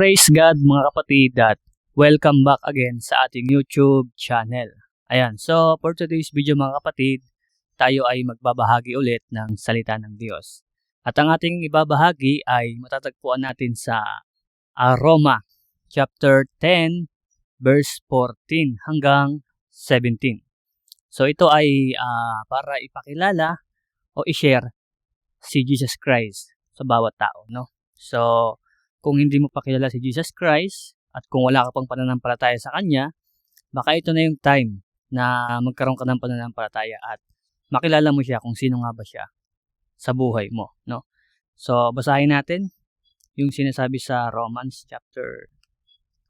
Praise God mga kapatid at welcome back again sa ating YouTube channel. Ayan, so for today's video mga kapatid, tayo ay magbabahagi ulit ng salita ng Diyos. At ang ating ibabahagi ay matatagpuan natin sa uh, Roma chapter 10 verse 14 hanggang 17. So ito ay uh, para ipakilala o i-share si Jesus Christ sa bawat tao, no? So kung hindi mo pa kilala si Jesus Christ at kung wala ka pang pananampalataya sa Kanya, baka ito na yung time na magkaroon ka ng pananampalataya at makilala mo siya kung sino nga ba siya sa buhay mo. No? So, basahin natin yung sinasabi sa Romans chapter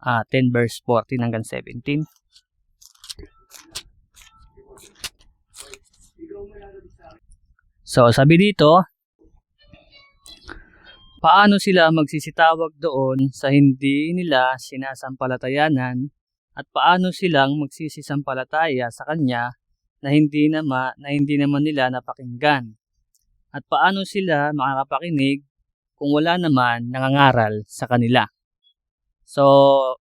uh, ah, 10 verse 14 hanggang 17. So, sabi dito, Paano sila magsisitawag doon sa hindi nila sinasampalatayanan at paano silang magsisisampalataya sa kanya na hindi naman na hindi naman nila napakinggan? At paano sila makakapakinig kung wala naman nangangaral sa kanila? So,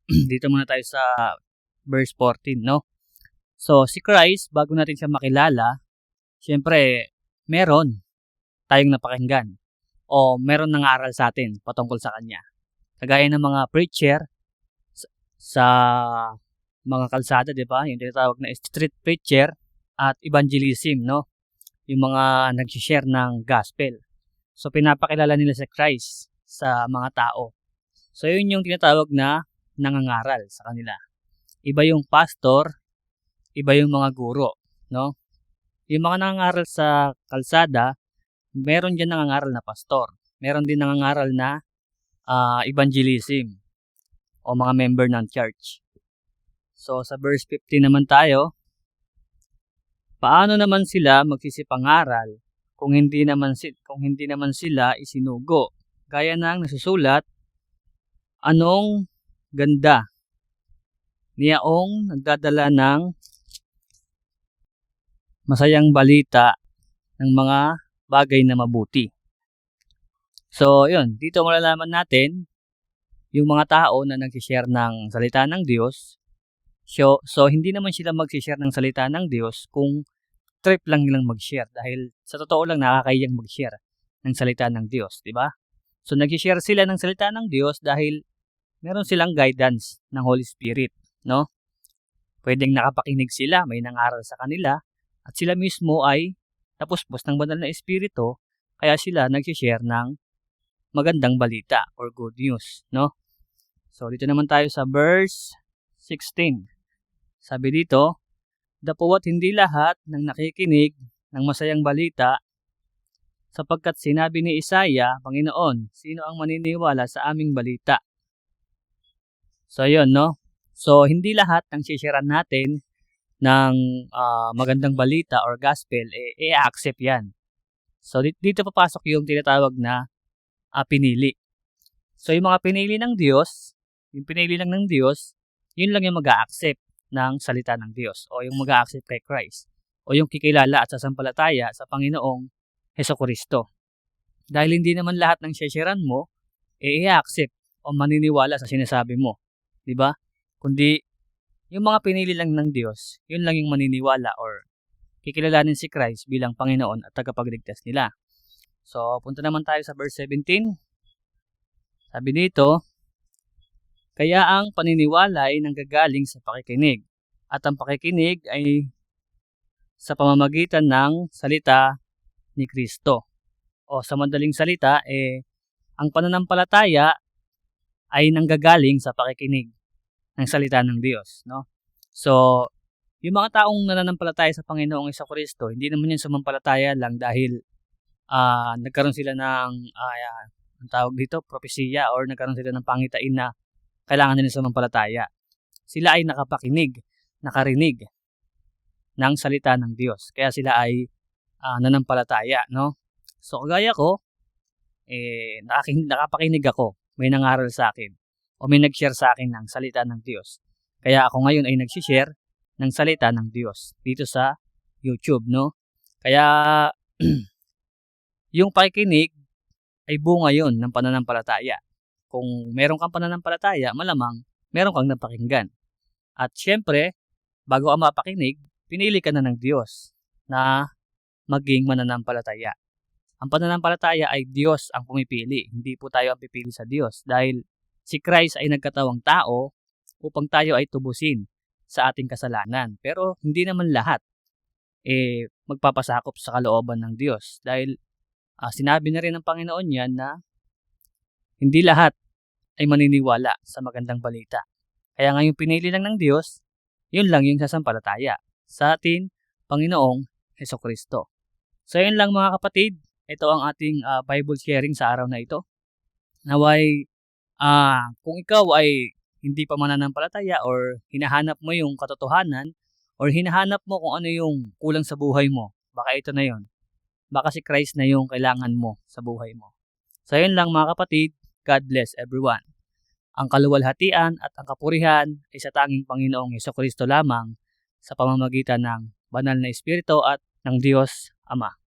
dito muna tayo sa verse 14, no? So, si Christ, bago natin siya makilala, syempre, meron tayong napakinggan o meron aral sa atin patungkol sa kanya. Kagaya ng mga preacher sa mga kalsada, di ba? Yung tinatawag na street preacher at evangelism, no? Yung mga nag-share ng gospel. So, pinapakilala nila sa Christ sa mga tao. So, yun yung tinatawag na nangangaral sa kanila. Iba yung pastor, iba yung mga guro, no? Yung mga nangangaral sa kalsada, meron dyan nangangaral na pastor. Meron din nangangaral na uh, evangelism o mga member ng church. So sa verse 15 naman tayo, paano naman sila magsisipangaral kung hindi naman kung hindi naman sila isinugo? Gaya ng nasusulat, anong ganda niyaong nagdadala ng masayang balita ng mga bagay na mabuti. So, yun, dito malalaman natin yung mga tao na nag-share ng salita ng Diyos. So, so hindi naman sila mag-share ng salita ng Diyos kung trip lang nilang mag-share dahil sa totoo lang nakakayang mag-share ng salita ng Diyos, di ba? So, nag-share sila ng salita ng Diyos dahil meron silang guidance ng Holy Spirit, no? Pwedeng nakapakinig sila, may nangaral sa kanila, at sila mismo ay napuspos ng banal na espiritu, kaya sila nag-share ng magandang balita or good news, no? So, dito naman tayo sa verse 16. Sabi dito, Dapuwat hindi lahat ng nakikinig ng masayang balita sapagkat sinabi ni Isaya, Panginoon, sino ang maniniwala sa aming balita? So, yun, no? So, hindi lahat ng sishiran natin ng uh, magandang balita or gospel, eh, i-accept yan. So, dito papasok yung tinatawag na uh, pinili. So, yung mga pinili ng Diyos, yung pinili lang ng Diyos, yun lang yung mag accept ng salita ng Diyos o yung mag accept kay Christ o yung kikilala at sasampalataya sa Panginoong Heso Kristo. Dahil hindi naman lahat ng shesheran mo, eh, i-accept o maniniwala sa sinasabi mo. Di ba? Kundi yung mga pinili lang ng Diyos, yun lang yung maniniwala or kikilalanin si Christ bilang Panginoon at tagapagligtas nila. So, punta naman tayo sa verse 17. Sabi dito, Kaya ang paniniwala ay nanggagaling sa pakikinig, at ang pakikinig ay sa pamamagitan ng salita ni Kristo. O sa madaling salita, eh, ang pananampalataya ay nanggagaling sa pakikinig ng salita ng Diyos, no? So, yung mga taong nananampalataya sa Panginoong Isa Kristo, hindi naman yan sumampalataya lang dahil uh, nagkaroon sila ng uh, ang tawag dito, propesya or nagkaroon sila ng pangitain na kailangan nila sumampalataya. Sila ay nakapakinig, nakarinig ng salita ng Diyos. Kaya sila ay uh, nanampalataya, no? So, kagaya ko, eh, nakapakinig ako. May nangaral sa akin o may nag-share sa akin ng salita ng Diyos. Kaya ako ngayon ay nag-share ng salita ng Diyos dito sa YouTube, no? Kaya yung pakikinig ay bunga yon ng pananampalataya. kung meron kang pananampalataya, malamang meron kang napakinggan. At syempre, bago ka mapakinig, pinili ka na ng Diyos na maging mananampalataya. Ang pananampalataya ay Diyos ang pumipili, hindi po tayo ang pipili sa Diyos dahil si Christ ay nagkatawang tao upang tayo ay tubusin sa ating kasalanan. Pero hindi naman lahat eh magpapasakop sa kalooban ng Diyos dahil ah, sinabi na rin ng Panginoon yan na hindi lahat ay maniniwala sa magandang balita. Kaya ngayon pinili lang ng Diyos, yun lang yung sasampalataya sa atin, Panginoong Heso Kristo. So yun lang mga kapatid, ito ang ating ah, Bible sharing sa araw na ito. Naway, ah kung ikaw ay hindi pa mananampalataya or hinahanap mo yung katotohanan or hinahanap mo kung ano yung kulang sa buhay mo, baka ito na yon. Baka si Christ na yung kailangan mo sa buhay mo. So yun lang mga kapatid, God bless everyone. Ang kaluwalhatian at ang kapurihan ay sa tanging Panginoong Heso Kristo lamang sa pamamagitan ng banal na Espiritu at ng Diyos Ama.